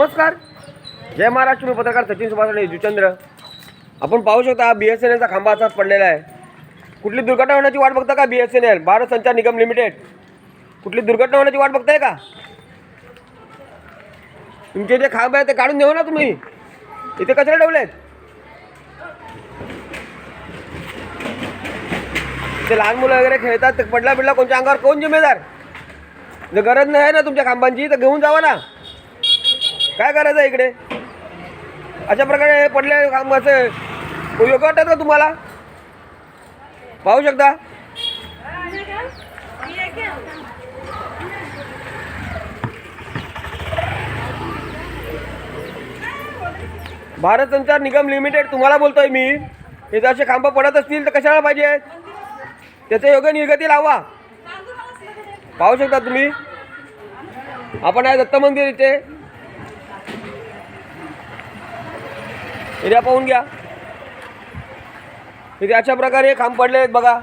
नमस्कार. जय महाराष्ट्र मी पत्रकार सचिन सुभाष जुचंद्र आपण पाहू शकता बी एस एन एलचा खांबा असाच पडलेला आहे. कुठली दुर्घटना होण्याची वाट बघता का B S N L Bharat Sanchar Nigam limited? कुठली दुर्घटना होण्याची वाट बघताय का? तुमचे जे खांब आहे ते काढून देऊ ना तुम्ही. इथे कचरा ठेवलेत. ते लहान मुलं वगैरे खेळतात ते पडला बिडला कोणत्या अंगावर कोण जिम्मेदार? जर गरज नाही ना तुमच्या खांबांची तर घेऊन जावा ना. काय करायचं आहे इकडे? अशा प्रकारे हे पडले खांब असे योग्य वाटतात का तुम्हाला? पाहू शकता? भारत संचार निगम लिमिटेड तुम्हाला बोलतोय मी. हे जर असे खांब पडत असतील तर कशाला पाहिजे? त्याचे योग्य निर्गती लावा. पाहू शकता तुम्ही? आपण आहे दत्त मंदिर इथे. एरिया पाहून घ्या. इथे अशा प्रकारे खांब पडले आहेत बघा.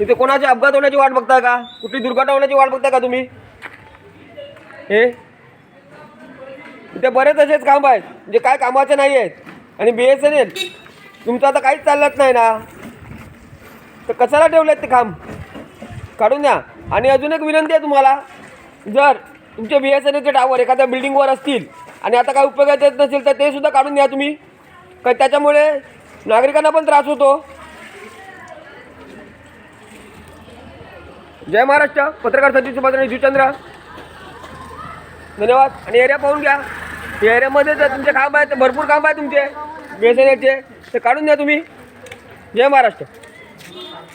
इथे कोणाचे अपघात होण्याची वाट बघताय का? कुठली दुर्घटना होण्याची वाट बघताय का तुम्ही? हे? इथे बरेच असेच खांब आहेत जे काय कामाचे नाही आहेत आणि बी एस एन एल तुमचं आता काहीच चाललंच नाही ना. तर कशाला ठेवलेत ते खांब? काढून द्या. आणि अजून एक विनंती आहे तुम्हाला जर तुमचे बी एस एन एलचे टावर एखाद्या बिल्डिंगवर असतील आणि आता काय उपयोगाचे येत नसेल तर ते सुद्धा काढून द्या तुम्ही. का त्याच्यामुळे नागरिकांना पण त्रास होतो? जय महाराष्ट्र. पत्रकार सचिन सुभाषराणी जुचंद्र धन्यवाद. आणि एरिया पाहून घ्या. या एरियामध्ये जर तुमचे काम आहे तर भरपूर काम आहे तुमचे. बी एस ते काढून द्या तुम्ही. जय महाराष्ट्र.